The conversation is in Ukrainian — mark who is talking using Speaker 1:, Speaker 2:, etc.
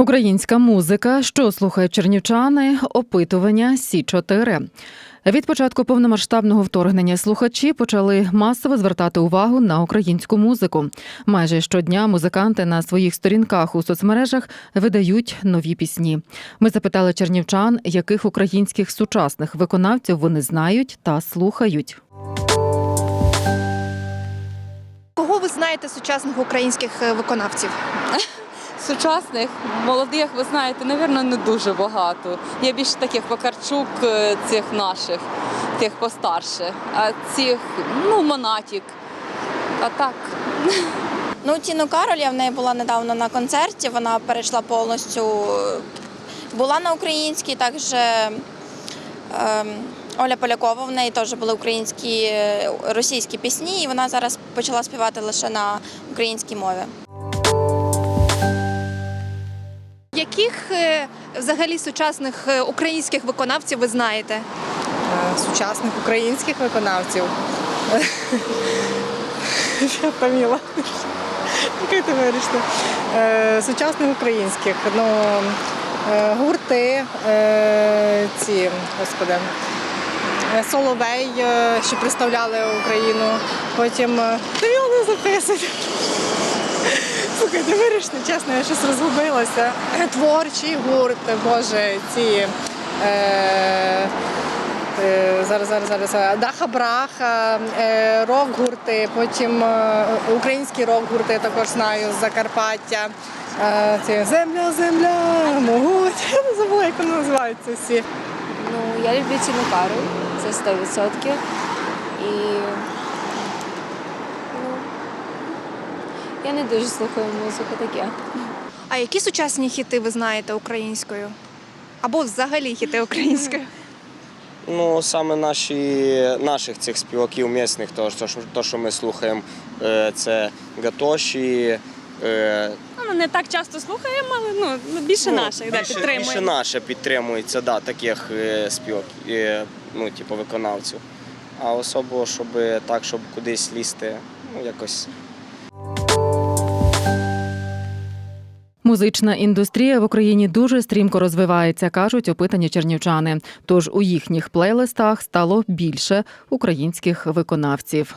Speaker 1: Українська музика, що слухають чернівчани, опитування Сі 4 Від початку повномасштабного вторгнення слухачі почали масово звертати увагу на українську музику. Майже щодня музиканти на своїх сторінках у соцмережах видають нові пісні. Ми запитали чернівчан, яких українських сучасних виконавців вони знають та слухають.
Speaker 2: Кого ви знаєте сучасних українських е, виконавців?
Speaker 3: Сучасних, молодих, ви знаєте, напевно, не дуже багато. Є більше таких Вакарчук, е, цих наших, тих постарше, а цих, ну, Монатік. А так,
Speaker 4: Ну, Тіну Кароль, я в неї була недавно на концерті. Вона перейшла повністю. Була на українській, також ем, Оля Полякова, в неї теж були українські е, російські пісні, і вона зараз почала співати лише на українській мові.
Speaker 2: Яких е, взагалі сучасних е, українських виконавців ви знаєте?
Speaker 5: е, сучасних українських виконавців. Я поміла. Яке ти? Е, Сучасних українських. Ну, гурти, ці, господи, Соловей, що представляли Україну. Потім та його не записують. Слухайте, вирішно, чесно, я щось розгубилася. Творчий гурт, боже, ці. Е, Е, Зараз, зараз, зараз. е, Даха Браха, е, рок-гурти, потім е, українські рок-гурти також знаю з Закарпаття. Е, Ці Земля, земля, могуть. Я не забула, як вони називаються всі.
Speaker 6: Ну, я люблю Тіну Кароль, це 100%. І ну, я не дуже слухаю музику таке.
Speaker 2: А які сучасні хіти ви знаєте українською? Або взагалі хіти українською?
Speaker 7: Ну, саме наші, наших цих співаків місних, то, що, то, що ми слухаємо, е, це Гатоші. е,
Speaker 8: Ну, не так часто слухаємо, але ну, більше
Speaker 7: ну,
Speaker 8: наших, да,
Speaker 7: більше,
Speaker 8: підтримуємо.
Speaker 7: більше наше підтримується, да, таких е, співак, ну, типу, виконавців. А особливо, щоб так, щоб кудись лізти, ну, якось
Speaker 1: Музична індустрія в Україні дуже стрімко розвивається, кажуть опитані чернівчани. Тож у їхніх плейлистах стало більше українських виконавців.